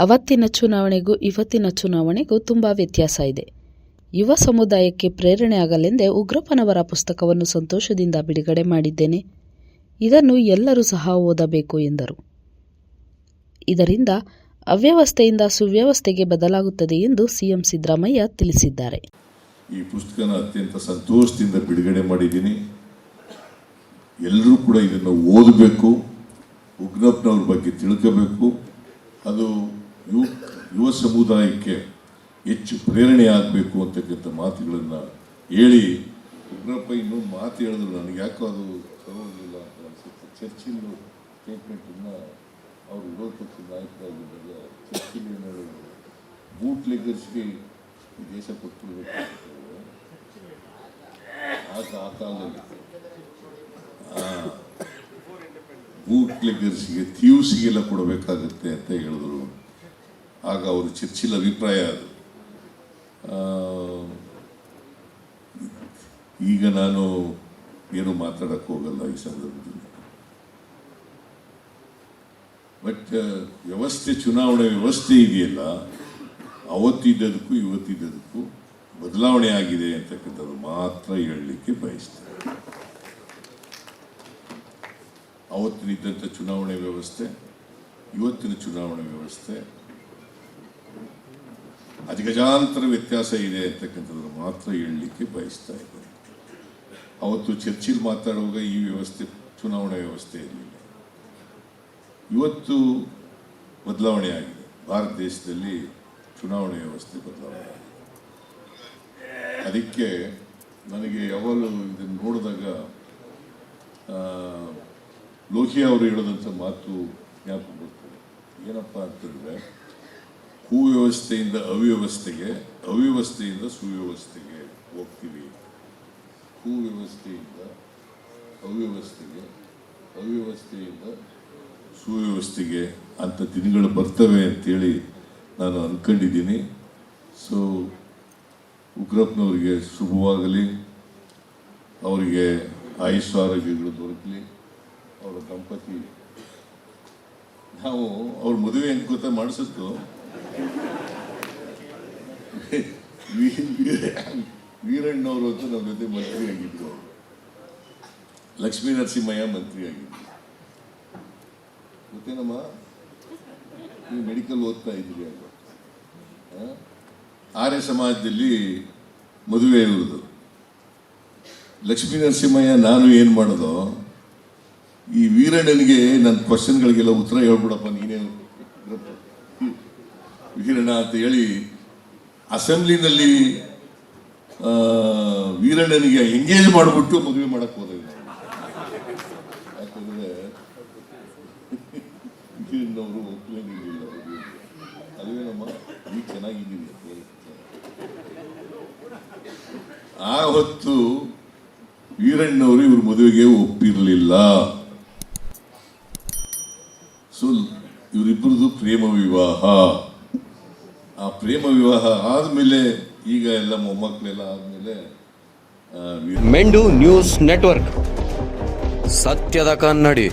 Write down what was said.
ಅವತ್ತಿನ ಚುನಾವಣೆಗೂ ಇವತ್ತಿನ ಚುನಾವಣೆಗೂ ತುಂಬ ವ್ಯತ್ಯಾಸ ಇದೆ. ಯುವ ಸಮುದಾಯಕ್ಕೆ ಪ್ರೇರಣೆ ಆಗಲೆಂದೇ ಉಗ್ರಪ್ಪನವರ ಪುಸ್ತಕವನ್ನು ಸಂತೋಷದಿಂದ ಬಿಡುಗಡೆ ಮಾಡಿದ್ದೇನೆ. ಇದನ್ನು ಎಲ್ಲರೂ ಸಹ ಓದಬೇಕು ಎಂದರು. ಇದರಿಂದ ಅವ್ಯವಸ್ಥೆಯಿಂದ ಸುವ್ಯವಸ್ಥೆಗೆ ಬದಲಾಗುತ್ತದೆ ಎಂದು ಸಿಎಂ ಸಿದ್ದರಾಮಯ್ಯ ತಿಳಿಸಿದ್ದಾರೆ. ಈ ಪುಸ್ತಕನ ಅತ್ಯಂತ ಸಂತೋಷದಿಂದ ಬಿಡುಗಡೆ ಮಾಡಿದ್ದೀನಿ. ಎಲ್ಲರೂ ಕೂಡ ಇದನ್ನು ಓದಬೇಕು ಉಗ್ರಪ್ಪನವ್ರ ಬಗ್ಗೆ ತಿಳ್ಕೋಬೇಕು. ಅದು ಯುವ ಯುವ ಸಮುದಾಯಕ್ಕೆ ಹೆಚ್ಚು ಪ್ರೇರಣೆ ಆಗಬೇಕು ಅಂತಕ್ಕಂಥ ಮಾತುಗಳನ್ನು ಹೇಳಿ ಉಗ್ರಪ್ಪ ಇನ್ನೊಂದು ಮಾತು ಹೇಳಿದ್ರು. ನನಗೆ ಯಾಕೋ ಅದು ಸರೋಲಿಲ್ಲ ಅಂತ ಅನಿಸುತ್ತೆ. ಚರ್ಚಿಲ್ಲು ಸ್ಟೇಟ್ಮೆಂಟನ್ನು ಅವರು ವಿರೋಧ ಪಕ್ಷದ ನಾಯಕರಾಗಿದ್ದಾಗ ಚರ್ಚಿಲ್ ಏನು ಹೇಳಿದ್ರು? ಬೂಟ್ ಲೆಗರ್ಸ್ಗೆ ದೇಶ ಕೊಟ್ಬಿಡ್ಬೇಕು ಆ ಕಾಲದಲ್ಲಿ. ಬೂಟ್ ಲೆಗರ್ಸ್ಗೆ ತೀವ್ಸಿಗೆಲ್ಲ ಕೊಡಬೇಕಾಗತ್ತೆ ಅಂತ ಹೇಳಿದ್ರು. ಆಗ ಅವರು ಚರ್ಚಿಲ್ ಅಭಿಪ್ರಾಯ ಅದು. ಈಗ ನಾನು ಏನು ಮಾತಾಡಕ್ಕೆ ಹೋಗಲ್ಲ ಈ ಸಂದರ್ಭದಲ್ಲಿ. ಬಟ್ ವ್ಯವಸ್ಥೆ, ಚುನಾವಣೆ ವ್ಯವಸ್ಥೆ ಇದೆಯಲ್ಲ, ಅವತ್ತಿದ್ದದಕ್ಕೂ ಇವತ್ತಿದ್ದದಕ್ಕೂ ಬದಲಾವಣೆ ಆಗಿದೆ ಅಂತಕ್ಕಂಥದ್ದು ಮಾತ್ರ ಹೇಳಲಿಕ್ಕೆ ಬಯಸ್ತೇನೆ. ಅವತ್ತಿನಿದ್ದಂಥ ಚುನಾವಣೆ ವ್ಯವಸ್ಥೆ, ಇವತ್ತಿನ ಚುನಾವಣೆ ವ್ಯವಸ್ಥೆ ಅಜಗಜಾಂತರ ವ್ಯತ್ಯಾಸ ಇದೆ ಅಂತಕ್ಕಂಥದ್ದು ಮಾತ್ರ ಹೇಳಲಿಕ್ಕೆ ಬಯಸ್ತಾ ಇದ್ದಾರೆ. ಅವತ್ತು ಚರ್ಚಿಲ್ ಮಾತಾಡುವಾಗ ಈ ವ್ಯವಸ್ಥೆ, ಚುನಾವಣಾ ವ್ಯವಸ್ಥೆ ಇರಲಿಲ್ಲ. ಇವತ್ತು ಬದಲಾವಣೆ ಆಗಿದೆ. ಭಾರತ ದೇಶದಲ್ಲಿ ಚುನಾವಣೆ ವ್ಯವಸ್ಥೆ ಬದಲಾವಣೆ ಆಗಿದೆ. ಅದಕ್ಕೆ ನನಗೆ ಯಾವಾಗಲೂ ಇದನ್ನು ನೋಡಿದಾಗ ಲೋಹಿಯಾ ಅವರು ಹೇಳಿದಂಥ ಮಾತು ಜ್ಞಾಪಕ ಬರ್ತದೆ. ಏನಪ್ಪ ಅಂತಂದರೆ ಕುವ್ಯವಸ್ಥೆಯಿಂದ ಅವ್ಯವಸ್ಥೆಗೆ, ಅವ್ಯವಸ್ಥೆಯಿಂದ ಸುವ್ಯವಸ್ಥೆಗೆ ಹೋಗ್ತೀವಿ. ಕುವ್ಯವಸ್ಥೆಯಿಂದ ಅವ್ಯವಸ್ಥೆಗೆ, ಅವ್ಯವಸ್ಥೆಯಿಂದ ಸುವ್ಯವಸ್ಥೆಗೆ ಅಂತ ದಿನಗಳು ಬರ್ತವೆ ಅಂತೇಳಿ ನಾನು ಅಂದ್ಕೊಂಡಿದ್ದೀನಿ ಸೊ ಉಗ್ರಪ್ಪನವರಿಗೆ ಶುಭವಾಗಲಿ. ಅವರಿಗೆ ಆಯುಷ್ ಆರೋಗ್ಯಗಳು ದೊರಕಲಿ. ಅವರ ದಂಪತಿ, ನಾವು ಅವ್ರ ಮದುವೆ ಅನ್ಕೋತ ಮಾಡಿಸಿದ್ದು? ವೀರಣ್ಣವರು ಅಂತ ನಮ್ಮ ಜೊತೆ ಮಂತ್ರಿ ಆಗಿದ್ರು ಅವರು. ಲಕ್ಷ್ಮೀ ನರಸಿಂಹಯ್ಯ ಮಂತ್ರಿ ಆಗಿದ್ರು. ಗೊತ್ತೇನಮ್ಮ? ನೀವು ಮೆಡಿಕಲ್ ಓದ್ತಾ ಇದ್ರಿ ಅಲ್ವ? ಆರ್ಯ ಸಮಾಜದಲ್ಲಿ ಮದುವೆ ಇರುವುದು. ಲಕ್ಷ್ಮೀ ನರಸಿಂಹಯ್ಯ ನಾನು ಏನು ಮಾಡೋದು? ಈ ವೀರಣ್ಣನಿಗೆ ನನ್ನ ಕ್ವಶನ್ಗಳಿಗೆಲ್ಲ ಉತ್ತರ ಹೇಳ್ಬಿಡಪ್ಪ ನೀನೇ. ವೀರಣ್ಣ ಅಂತ ಹೇಳಿ ಅಸೆಂಬ್ಲಿನಲ್ಲಿ ವೀರಣ್ಣನಿಗೆ ಎಂಗೇಜ್ ಮಾಡಿಬಿಟ್ಟು ಮದುವೆ ಮಾಡಕ್ ಹೋದಾಗ. ಯಾಕಂದ್ರೆ ವೀರಣ್ಣವರು ಅದೇ ಚೆನ್ನಾಗಿದ್ದೀನಿ ಅಂತ ಹೇಳಿ. ಆ ಹೊತ್ತು ವೀರಣ್ಣವರು ಇವ್ರ ಮದುವೆಗೆ ಒಪ್ಪಿರಲಿಲ್ಲ ಸೊ ಇವರಿಬ್ಬರದು ಪ್ರೇಮ ವಿವಾಹ ಆ ಪ್ರೇಮ ವಿವಾಹ ಆದ್ಮೇಲೆ ಈಗ ಎಲ್ಲ ಮೊಮ್ಮಕ್ಕಳೆಲ್ಲ ಆದ್ಮೇಲೆ ಮೆಂಡು ನ್ಯೂಸ್ ನೆಟ್ವರ್ಕ್. ಸತ್ಯದ ಕನ್ನಡಿ.